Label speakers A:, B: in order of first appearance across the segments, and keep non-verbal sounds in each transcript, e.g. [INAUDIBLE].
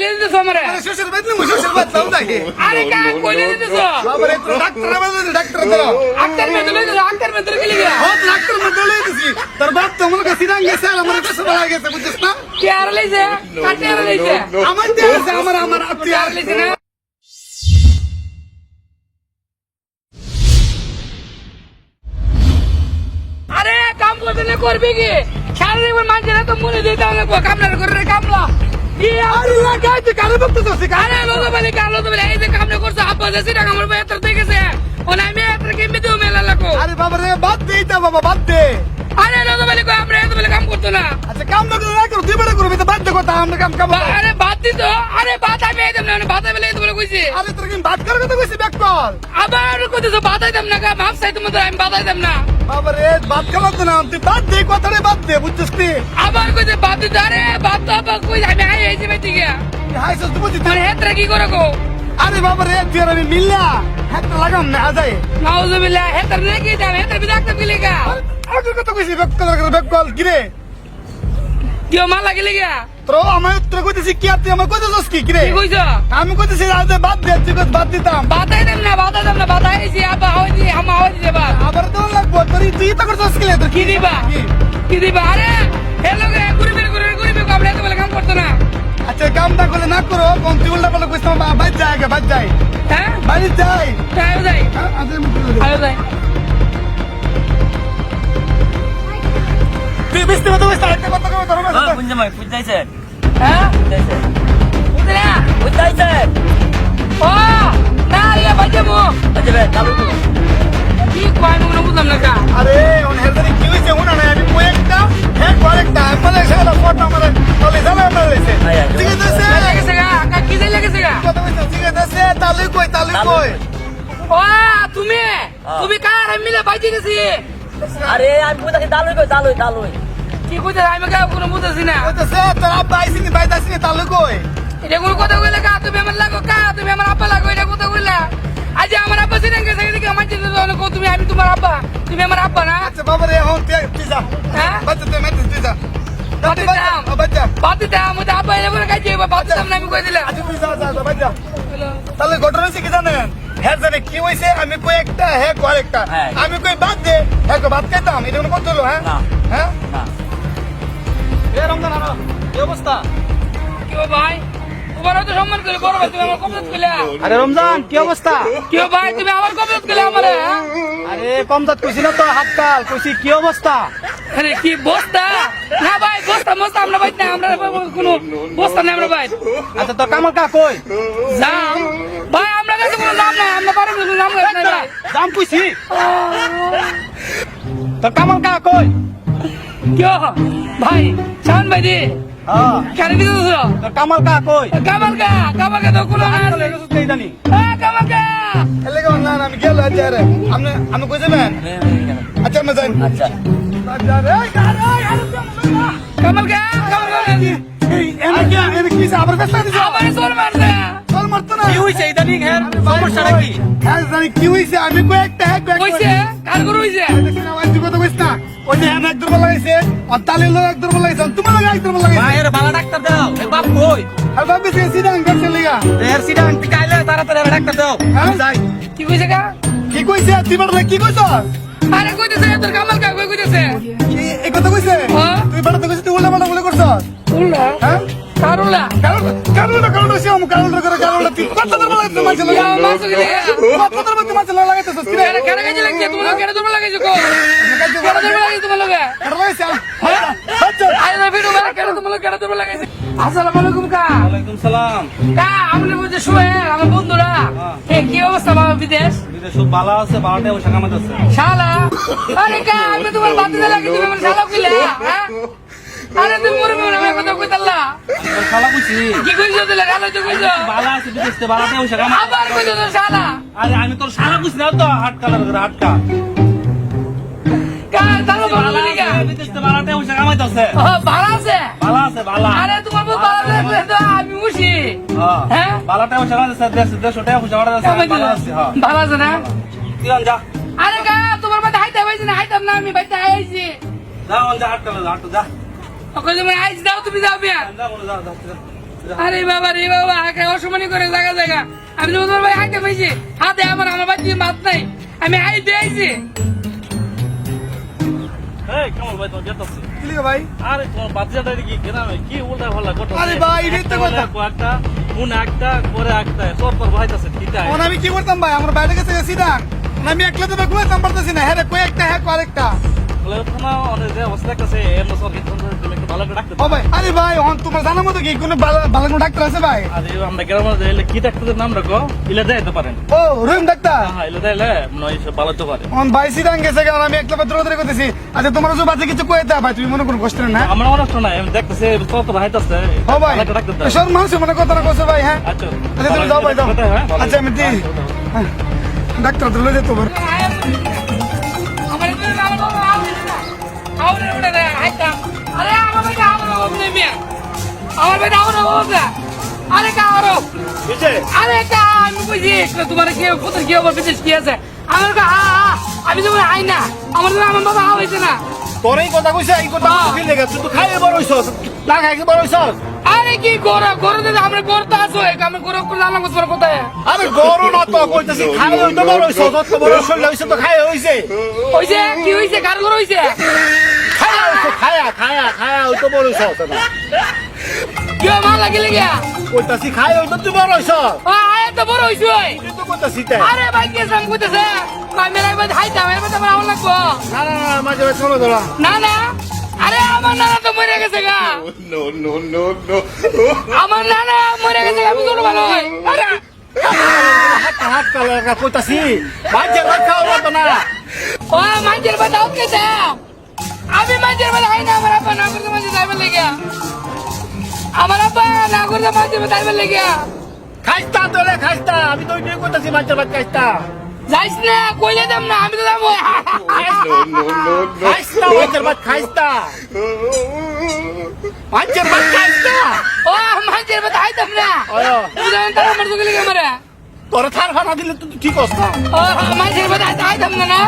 A: কইলে দিতেছ আমারে
B: আরে শ্বশুর বাদ নেই শ্বশুর বাদ দাও যাই
A: আরে কা কইলে দিতেছ
B: বাবারে তো ডাক্তার আমাদের ডাক্তার ধরো
A: আক্তার মে দলে আক্তার মে দলে গেলি গা
B: ও ডাক্তার লই দিছি তোর বাপ তো আমার কাছে আমার কাছে বলা গেছে বুঝছিস না
A: কে আর লইছে কাটে আর লইছে
B: আমার দিয়ে আছে আমার আমার আত্মীয়
A: আর লইছে না আরে কাম করতে না করবি কি সারা জীবন মানুষের তো মনে দিতে হবে কামলা করে কামলা ইয়ে
B: আরে কারে
A: বলে তো বলে। এই আমি
B: আরে বাবারে বাদ দে বাবা বাদ দে।
A: আরে লোক বলে কই আমরা এত বলে কাম করতো না।
B: আচ্ছা কাম না করে না করো তুই বড় করবি তো বাদ দে কথা আমরা কাম কাম
A: আরে বাদ দিত আরে বাদ আমি একদম না বাদ বলে এত বলে কইছি।
B: আরে তোর কি বাদ করার কথা কইছি ব্যাক কল।
A: আবার কইতেছো বাদাইতাম না কা মাপ চাই তোমাদের আমি বাদাইতাম না।
B: বাবারে বাদ করার তো না তুই বাদ দে কথারে বাদ দে বুঝছিস তুই
A: আবার কইতে বাদ দিত আরে বাদ তো আবার কই আমি আই আইছি ভাই ঠিক
B: হাই সস তুই বুঝছিস
A: মানে হেত্রা কি করে গো
B: আরে বাবারে তুই আর আমি মিললা হাতটা লাগাম না আজাই
A: নাউজুবিল্লাহ হেত্রা রে কি দাম হেত্রা বিদাক্ত কি লেগা
B: আগে কথা কইছি ব্যাক কল করে ব্যাক কল রে
A: কিও মালা কি লেগা
B: তোর আমার তোর কইতেছি কি আর তুই আমার কইতেছিস কি কি রে
A: কি কইছো
B: আমি কইতেছি আজ বাদ দে তুই বাদ দিতাম।
A: বাদাইতাম না বাদাইতাম না বাদাইছি আবার হইছি আমা হইছি দেবা
B: আবার তো লাগবো তোর তুই তো করছিস কি রে তোর
A: কি দিবা?
B: কি?
A: দিবা? আরে হেলো গে ঘুরে এত বলে কাম করতো না।
B: আচ্ছা কামটা করলে না করো কোন তুই উল্টা পাল্টা আমার বাইর যাই আগে বাইর যাই
A: হ্যাঁ?
B: বাইরে যাই।
A: তাই যাই।
B: হ্যাঁ, আজ আমি বলে।
A: যাই।
B: আরেকটা কথা কই তোর
C: হ্যাঁ,
A: হ্যাঁ?
C: বুঝতেছে
A: বুঝলে
C: বুঝতেছে
A: ও না ইয়া বাজে মো
C: ভাই চালু তো
A: কি কয় বুঝলাম না কা
B: আরে ওন হেলদারি কি হইছে ওনা না আমি একটা হ্যাঁ ফটো। ঠিক আছে?
A: লাগেছে গা কা কি যাই লাগেছে গা?
B: কথা কইছিস ঠিক আছে? তাহলে কই তাহলে কই?
A: ও তুমি? তুমি কার? আমি মিলে বাজি গেছি।
C: আরে আমি বুঝতে চালু কই চালু চালু
A: কি কইতে আমি কা কোনো বুঝতেছি না।
B: কইতেছে তোর আব্বা আইছিনি বাইতে আইছিনি তাহলে কই?
A: এটা কোনো কথা কইলে কা? তুমি আমার লাগো কা? তুমি আমার আব্বা লাগো এটা কথা কইলা? আজ আমার আব্বা সিনে গেছে এদিকে আমার চিন্তা তো অনেক তুমি আমি তোমার আব্বা তুমি আমার আব্বা না?
B: আচ্ছা বাবা রে এখন তুই তুই যা।
A: হ্যাঁ?
B: বাচ্চা তুই মেতে তুই যা।
A: বাদ দিতাম আমি আব্বা এলে বলে কাজে বাদ দিতাম না আমি কই দিলাম।
B: আচ্ছা তুই যা যা যা বাচ্চা। তাহলে ঘটনা কি জানেন? হ্যাঁ জানে কি হয়েছে? আমি কই একটা হ্যাঁ কয় একটা
C: হ্যাঁ।
B: আমি কই বাদ দে হ্যাঁ বাদ খাইতাম এটা কোনো কথা হলো হ্যাঁ? হ্যাঁ?
C: না।
B: এ রমজান আনো কি অবস্থা?
A: কেউ ভাই? তো সম্মান করে বড় ভাই তুমি আমার কবরত কইলা
B: আরে রমজান কি অবস্থা?
A: কেউ ভাই তুমি আমার কবরত কইলা আমারে হ্যাঁ?
B: আরে কম দাঁত কইছি না তো হাত কাল কইছি কি অবস্থা?
A: আরে কি বস্তা? না ভাই বস্তা মস্তা আমরা ভাই না আমরা কোনো বস্তা না আমরা ভাই
B: আচ্ছা তো কামাল কা কই?
A: যাম ভাই আমরা কাছে কোনো নাম নাই আমরা বাড়ি কোনো নাম নাই ভাই।
B: কইছি। তো কামাল কা কই?
A: কেউ ভাই শান ভাই দি
B: হ্যাঁ।
A: কেন দিতে
B: কামাল কা কই?
A: কামাল কা কামাল কা তো কোনো
B: জানি
A: হ্যাঁ কামাল কা।
B: এলে কেমন না আমি গেল আজ আরে আপনি আমি কই যাবেন আচ্ছা আমি যাই
C: আচ্ছা।
A: কামাল কা কামাল কা।
B: এই এনে কি এনে কি আবার ব্যস্ত দিছ।
A: আমার সোর মারছে
B: চল মারতো না।
C: কি হইছে ইদানিং হ্যাঁ সমস্যাটা কি?
B: হ্যাঁ জানি কি হইছে আমি কই একটা হ্যাঁ কই
A: কইছে কার করে হইছে
B: ওই হ্যাঁ এক দুর্বল লাগাইছে আর তালে লোক এক দুর্বল লাগাইছে তোমার লোক এক দুর্বল লাগাইছে।
C: মায়ের বালা ডাক্তার দাও এ বাপ কই?
B: আর ভাবি সে সিধা ইনফেকশন লাগা।
C: এর সিডা আনতে কাইলে তাড়াতাড়ি ডাক্তার দাও।
B: হ্যাঁ? যাই।
A: কি কইছে কা
B: কি কইছে? তুই বড় কি কইছ?
A: আরে কইতেছে তোর কামাল কা কই কইতেছে?
B: এই কথা কইছে?
A: হ্যাঁ।
B: তুই বড় কইছিস তুই উল্টা পাল্টা বলে করছ
A: উল্লা?
B: হ্যাঁ?
A: কি লাগে।
B: কত দুর্বল তুই মাঝে লাগাইছিস কি রে?
A: কেন কেন কাজে লাগছে? তোমার কেন তোমার লাগাইছো কো? কেন তোমার লাগাইছো? তোমার লগে?
B: এটা লাগাইছে? আচ্ছা
A: আরে না ভিডিও মেরা কেন তোমার লগে কেন তোমার লাগাইছো? আসসালামু আলাইকুম কা।
C: ওয়ালাইকুম সালাম।
A: কা আমনে বুঝে শুয়ে আমার বন্ধুরা। এ কি অবস্থা বাবা বিদেশ?
C: বিদেশ সব ভালো আছে বারোটা বসে কামাতে আছে।
A: শালা। আরে কা আমি তোমার বাতিতে লাগি তুমি আমার শালা কইলা হ্যাঁ? আরে তুমি কথা কইতাল্লা
C: খালা বুঝছি
A: কি কইছো তুই গালো তো কইছো?
C: ভালো আছে বিদেশ বারোটা বসে কামাতে
A: আবার কইছো তো শালা।
C: আরে আমি তোর সারা বুঝছি না তো হাট কালার করে হাটকা।
A: আরে তোমার বউ ভালো লাগলে তো আমি খুশি
C: বারোটা বসে আছে দেড়শো দেড়শো টাকা বসে কামাতে আছে
A: কামাই
C: আছে
A: ভালো আছে না?
C: তুই যা।
A: আরে কা তোমার বাড়িতে হাইতে হইছে না হাইতাম না আমি বাড়িতে আইছি।
C: যা যা হাট কালার হাট যা।
A: দাও তুমি যাও বিয়া আরে বাবা রে বাবা আগে অসমানি করে জায়গা জায়গা। আমি তো তোমার ভাই আইতে পাইছি। হাতে আমার আমার বাচ্চা মাত নাই। আমি আইতে আইছি।
B: আমি? কি করতাম ভাই? আমার বাইরে গেছে আমি একলা তো গুলাইতাম পারতেছি না। হ্যাঁ রে, কয়েকটা হ্যাঁ আরেকটা আরে ভাই তোমার জানার মতো কি? কোনো ভালো কোনো ডাক্তার আছে ভাই?
C: আরে আমরা কি ডাক্তারের নাম রাখো? ইলে দেয় পারেন।
B: ও রহিম ডাক্তার?
C: হ্যাঁ ইলে দিলে নয় সব ভালো তো পারে।
B: অন ভাই সিধা গেছে কারণ আমি একলা পাত্র ধরে করতেছি। আচ্ছা তোমার যে বাচ্চা কিছু কইতা ভাই তুমি মনে করো কষ্ট না?
C: আমরা অনেক নাই আমি দেখতেছি
B: ও ভাই। সব মানুষ মনে কথা না কইছো ভাই হ্যাঁ?
C: আচ্ছা।
B: আচ্ছা তুমি যাও ভাই যাও।
C: হ্যাঁ,
B: আচ্ছা আমি হ্যাঁ। ডাক্তার যেতে পারো
A: মিয়া আমার ভাই আমার বাবা আরে কা আরও আরে কা আমি বুঝি তোমার কি কোথায় কি হবে বিদেশ কি আছে? আমার কা আ আমি তো আই না আমার তো আমার বাবা হইছে না।
B: তোর এই কথা কইছে এই কথা
A: হ্যাঁ।
B: কি লেগে তুই তো খাইয়ে বড় হইছস না খাইয়ে বড় হইছস?
A: আরে কি করো করো তো আমরা করতে আসো আমি করো করে জানলাম তোমার কোথায়?
B: আরে গরু না তো কইতাছি খাইয়ে হইতো বড় হইছস যত বড় শরীর হইছে তো খাইয়ে হইছে।
A: হইছে কি হইছে কার ঘর হইছে?
B: খায়া হইছে খায়া খায়া খায়া হইতো বড় হইছস না
A: কি মা লাগিলে গিয়া?
B: কইতাছি খাইয়ে হইতো তুই বড় হইছস
A: ও আয় তো বড় হইছে
B: তুই তো কইতাছি তাই
A: আরে ভাই কে সাম কইতেছে। আমি রাইবা খাইতাম এবার তো আমার লাগবো।
B: না না না মাঝে মাঝে সময় ধরা
A: না না। আরে আমার নানা তো মরে গেছে গা।
D: No, no, no, no.
A: আমার নানা মরে গেছে আমি কোনো ভালো আরে
B: হাত হাত কালা কইতাছি মাঝে ভাত খাওয়া তো না।
A: ও মাঞ্জের বাদ আউট কেছে আমি মাঞ্জের বাদ হাই না আমার আব্বা না করতে মাঞ্জের যাইবার লেগে আমার আব্বা না করতে মাঞ্জের যাইবার লেগে
B: খাইস্তা তো রে খাইস্তা। আমি তো ওইটাই কইতাছি মাঝে ভাত খাইস্তা।
A: যাইস না কইলে দাম না আমি তো
D: no,
B: খাইস্তা মাঝে ভাত খাইস্তা। মাঝে ভাত খাইস্তা।
A: ও মাঞ্জের বাদ হাইতাম না। তুমি জানেন তারা মরতে গেলে আমারে
B: তোর থার ফানা দিলে তুই ঠিক হস না।
A: মাঞ্জের বাদ হাইতাম না না।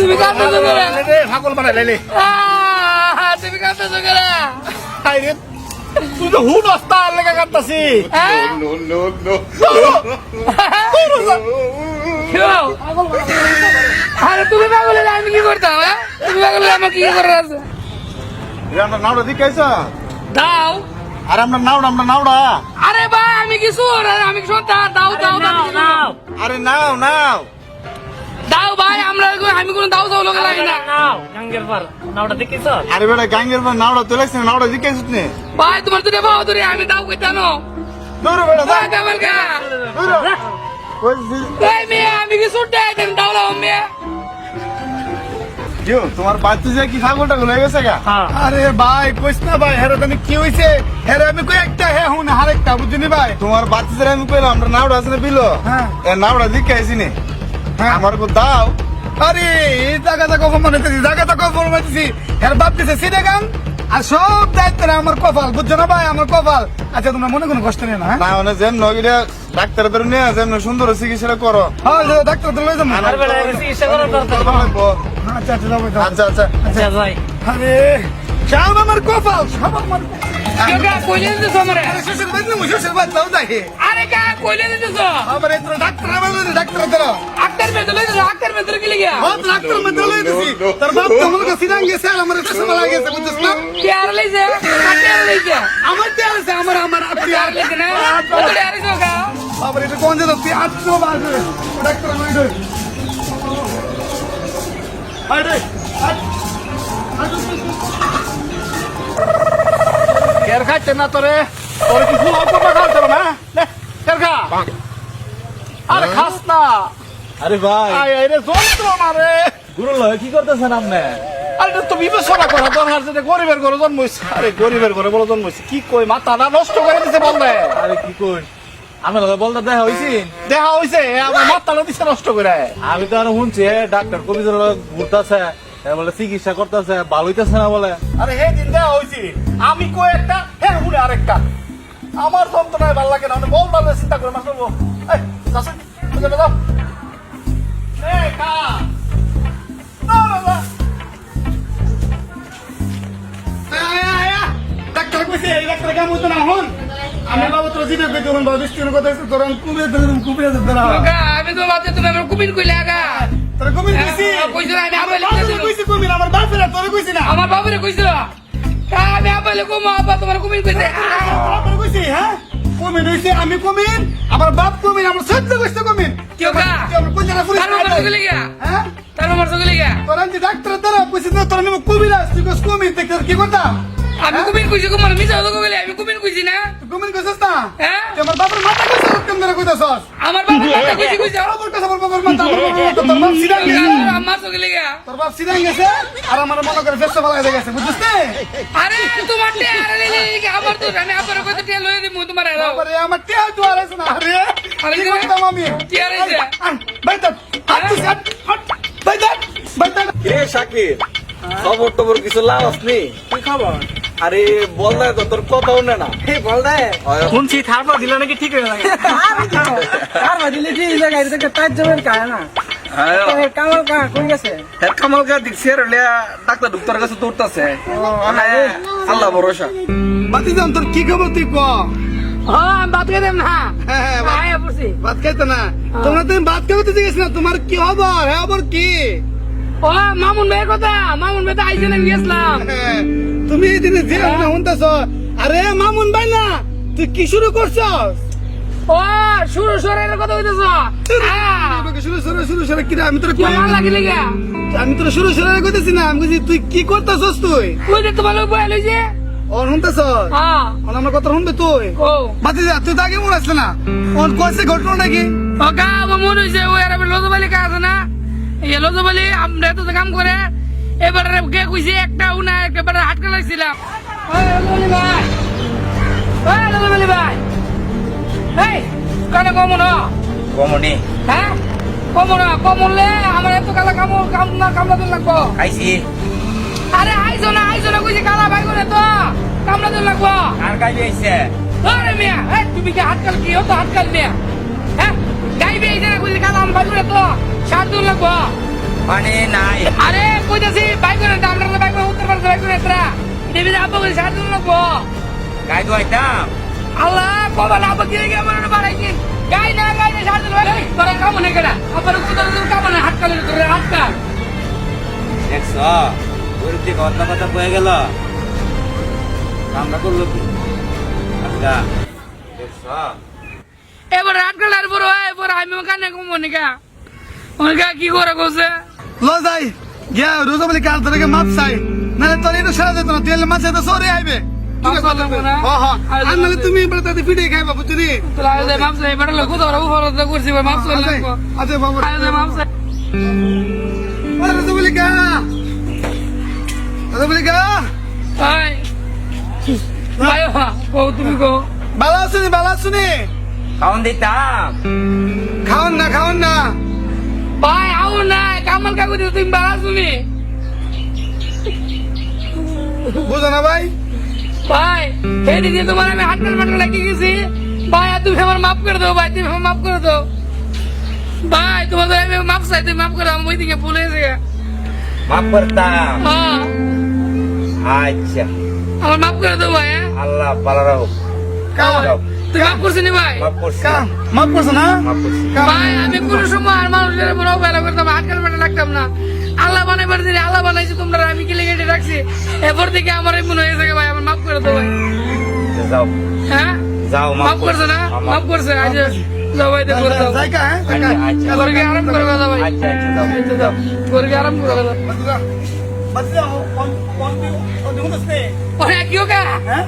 A: তুমি কাঁদতে
B: রে। ফাগল বানাই লাইলে
A: আহ, তুমি কাঁদতে করে
B: আরে তুই তো হুন অস্তা
D: no.
A: কেউ? আরে তুমি পাগল হলে আমি কি করতাম হ্যাঁ? তুমি পাগল হলে আমার কি করার আছে?
B: আমরা নাওড়া দিকাইছ
A: দাও।
B: আর আমরা নাওড়া আমরা নাওড়া।
A: আরে ভাই আমি কিছু আমি সন্তান? দাও দাও দাও।
B: আরে নাও নাও।
A: ভাই আমরা আমি কোনো দাও দাও লোক লাগে না।
B: আরে বেটা গাঙ্গের পর। নাওড়া তুই লাগছে নাওড়া দিকাইছ নে।
A: ভাই তোমার তো বাবা ধরে আমি দাও কই
B: দূর বেটা
A: ভাই আমার গা
B: দূর কইছি
A: মেয়ে আমি কি ছুটে আইতেন দাও লাও মেয়ে।
B: কিও তোমার বাচ্চা যে কি ছাগলটা গুলো গেছে গা? আরে ভাই কইস না ভাই হেরে তুমি কি হইছে? হেরে আমি কই একটা হে হুন আরেকটা বুঝিনি ভাই? তোমার বাচ্চা আমি কইলাম আমরা নাওড়া আছে না বিলো? হ্যাঁ। এ নাওড়া দিকাইছি নে। আমার কো দাও। আরে এই জায়গাটা কখন মনে হইতেছি জায়গাটা কখন মনে হইতেছি হের বাপ দিছে সিধে গান আর সব দায়িত্ব আমার কপাল। বুঝছ না ভাই? আমার কপাল। আচ্ছা তোমরা মনে কোনো কষ্ট নেই না
E: না মানে যেন নগিরা ডাক্তার ধরে নিয়ে যেন সুন্দর চিকিৎসা করো।
B: হ্যাঁ ডাক্তার তো লই যাব আচ্ছা আচ্ছা যাব যাব।
E: আচ্ছা আচ্ছা।
B: আরে সব আমার কপাল সব আমার
A: কা কইলে দিতেছ আমারে
B: আরে শ্বশুর বাড়ি না শ্বশুর বাড়ি যাও দেখে
A: আরে কা কইলে দিতেছ
B: আবার এত ডাক্তার আমার লই ডাক্তার ধরো
A: আক্তার মেয়ে লই আক্তার মেয়ে কি লিগা
B: ও ডাক্তার মে দলে দিছি তার বাপ তো আমার কাছে সিরাং গেছে আর আমার চশমা লাগে গেছে বুঝছিস না
A: প্যার লইছে কাটিয়ার লইছে
B: আমার দেয়াল আছে আমার আমার আপনি
A: প্যার লইছে না কত ডেয়ারি জোগা
B: আবার কের খাচ্ছে না তোরে তোর কি ফুল অল্প খাওয়াতে না? কের খা। আরে খাস না।
E: আরে ভাই।
B: আয় আয় রে যন্ত্রণা রে।
E: গুরু লয় কি করতেছেন আপনি?
B: আরে তো বিবেচনা করা দরকার যে গরিবের ঘরে আরে গরিবের ঘরে বলে কি কই মাথা না নষ্ট করে দিছে বললে
E: আরে কি কই? আমি বলতে দেখা হইছি।
B: দেখা হইছে আমার মাথাটা দিছে নষ্ট করে।
E: আমি তো আর শুনছি ডাক্তার কবিদের ঘুরতেছে। বলে চিকিৎসা করতেছে ভালো হইতেছে না বলে।
B: আরে হে দিন দেখা হইছে। আমি কই একটা হে হুনে আরেকটা। আমার যন্ত্রণায় ভালো লাগে না আমি বল ভালো চিন্তা করে মাস করব এই যাচ্ছে বুঝে দাও এ কা না না না। আয়, আয়, আয়। ডাক্তার কইছে এই ডাক্তার কাম হইতো না জিবে কই তখন বাবা বৃষ্টির কথা তোর কুমিরে ধরে কুমিরে
A: আমি তো ভাবছি তুমি আমার কুমির কইলে আগা।
B: তোর কুমির কইছি।
A: কইছিল আমি
B: আমার
A: আপাইলে
B: বাপরে কইছি কুমির আমার বাপরে তোর কইছি না।
A: আমার বাবুরে কইছিল কা আমি আপাইলে কম আব্বা তোমার কুমির কইছে।
B: বাপরে কইছি হ্যাঁ? কুমির হইছে আমি কুমির আমার বাপ কুমির আমার সহ্য কইছে কুমির
A: কেউ কা?
B: আমার জায়গা পুলিশ
A: তার মারছো গেলে গা
B: হ্যাঁ?
A: তার মারছো গেলে গা
B: তোর আমি ডাক্তার দ্বারা কইছি না তোর আমি কুমির আস তুই কুমির দেখতে কি করতাম
A: আমি কুমির কইছি কুমার মিছা তো কইলে আমি কুমির কইছি না।
B: কুমির কইছিস না?
A: হ্যাঁ?
B: আমার বাপের কেমন
A: আমার বাবা [LAUGHS] কথা কইছি কইছি
B: আমার কাছে আমার বাবার মাথা আমার বাবার মাথা তোর বাপ সিধা গেছে।
A: আমার মারছো গেলে গা
B: তোর বাপ সিধা গেছে আর আমার মনে করে ভালো হয়ে গেছে বুঝছিস
A: আরে তোমার টে আরে লে আমার তো টে দিমু তোমার
B: আরও আমার না আরে।
A: আরে
B: কি
A: কি
B: করতাম আমি?
A: টিয়া রয়েছে?
B: বাইতা হাত তুই হাত হাত বাইতা বাইতা
C: কে শাকির? খবর টবর কিছু লাভ আসনি কি খবর? আরে বল না তো তোর কথা শুনে না। বল দে।
F: শুনছি থার্পা দিলে নাকি ঠিক হয়ে যাবে। থার্পা দিলে কি জায়গায় এটা তার জমের কায় না। কামাল কা কই গেছে?
C: কামাল কা দেখছি আর ডাক্তার ডাক্তার কাছে দৌড়তাছে। আল্লাহ ভরসা।
B: বাতি যান তোর কি খবর তুই ক?
A: হ্যাঁ
B: হ্যাঁ, হ্যাঁ, ভাত খাইতে না। তোমরা তুমি ভাত খাইতে জিজ্ঞেস না তোমার কি খবর? হ্যাঁ খবর কি?
A: ও মামুন ভাইয়ের কথা? মামুন ভাই তো আইছে না গেছিলাম।
B: হ্যাঁ, [LAUGHS] তুমি এই দিনে যে না শুনতেছ আরে মামুন ভাই না তুই কি শুরু করছস?
A: ও শুরু সরের কথা
B: শুরু শুরু কি আমি তোর
A: কি আমার লাগে
B: আমি তোর শুরু কইতেছি না আমি কইছি তুই কি করতেছস তুই?
A: কই লইছে
B: ও শুনতেছস?
A: হ্যাঁ।
B: আমার কথা শুনবে তুই?
A: ও।
B: বাতি যা তুই তো আগে মনে আসলে না। ওন কইছে ঘটনা নাকি?
A: ও মনে হইছে ও কা আছে না? এই লজবালি আমরা তো কাম করে এবার কে কইছে একটা উনা একেবারে হাটকা লাগছিলাম ভাই লজবালি ভাই। এই কানে কম না
G: কমনি।
A: হ্যাঁ? কম না কমলে আমার এত কালা কাম কাম না কামলা দিন লাগবো।
G: খাইছি
A: আরে আইছো না আইছো না কইছে কালা ভাই করে তো কামলা দিন লাগবো।
G: আর গাইবে আইছে।
A: আরে মিয়া এই তুমি কি হাতকাল কি? হতো হাতকাল মিয়া। হ্যাঁ গাইবে এই জায়গা কইছে কালা আমার ভাই করে তো। দিন লাগবো
G: পানি নাই।
A: আরে কইতাছি ভাই করে ভাই করে উত্তর পারছে ভাই করে এতরা। দেবী আব্বা কইছে সাত লাগবো
G: গাই দোয়াইতাম
A: আল্লাহ কবা না আব্বা গিয়ে গিয়ে আমার বাড়াইছি গাই না গাই না সাত দিন তোরা কাম নেই কেনা আবার উত্তর কাম না হাতকাল করে? হাতকাল
G: দেখছ ওর দিকে অন্য কথা বয়ে গেল। আমরা করল কি? আচ্ছা দেখছ?
A: এবার বড় হয় এবার আমি কানে কম নিকা? ওনিকা কি করে কইছে?
B: ল যাই গিয়া রোজা বলি কাল তোর মাপ চাই। নাহলে তোর এটা সারা যেত না তুই এলে মাছ এত সরে আইবে।
A: মাপ?
B: হ্যাঁ হ্যাঁ। তুমি ফিটে খাইবা বুঝলি
A: মাপ চাই বেটা লোক তো করছি মাপ চাই
B: আচ্ছা আচ্ছা
A: মাপ চাই।
B: আরে রোজা বলি কা রোজা বলি কা
A: ভাই ভাই তুমি কো
B: ভালো আছুনি ভালো আছুনি
G: খাওন দিতাম।
B: খাওন না খাওন না
A: ভাই আও না কামাল কাকু তুমি বাড়া শুনি
B: বুঝো না ভাই।
A: ভাই এই দিদি তোমার আমি হাটকাল মাটকাল লাগিয়ে গেছি। ভাই আর তুমি আমার মাফ করে দাও ভাই তুমি আমার মাফ করে দাও। ভাই তোমার আমি মাফ চাই তুমি মাফ করে দাও আমি ওই দিকে ভুলে গেছি
G: মাফ করতাম।
A: হ্যাঁ।
G: আচ্ছা।
A: আমার মাফ করে দাও ভাই হ্যাঁ?
G: আল্লাহ পালা রাখো।
B: কা
A: তুমি মাফ করছি নি ভাই
G: মাফ করছি
B: না
A: ভাই আমি কোনো সময় আর মানুষের বড় বেলা করতাম হাটকাল মাটে লাগতাম না আল্লাহ বানাইবার দিনে আল্লাহ বানাইছে তোমরা আমি কি লেগে রাখছি এরপর থেকে আমার মনে হয়েছে ভাই আমার মাফ করে দাও ভাই
G: যাও
A: হ্যাঁ
G: যাও
A: মাফ করছে না মাফ করছে আজ যাও ভাই দেখো দাও
B: যাই কা হ্যাঁ যাই কা।
G: আচ্ছা
A: আরাম করে দাও ভাই
G: আচ্ছা আচ্ছা যাও
A: আরাম করে দাও
B: বাতি যা বাতি যা কোন কোন দিও দিও দস্তে
A: ওরে কিও কা
B: হ্যাঁ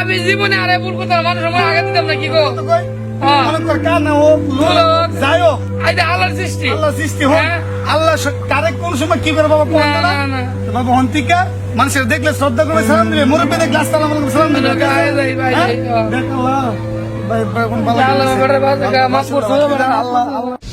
A: আমি জীবনে আরে ভুল করতাম মানুষ সময় আগে দিতাম না কি গো হ্যাঁ
B: মনে
A: হ্যাঁ।
B: মানুষের দেখলে শ্রদ্ধা করে সালাম দিবে মুরব্বী দেখলে আসসালাম সালাম দিবে হ্যাঁ?
A: হ্যাঁ।
B: আল্লাহ আল্লাহ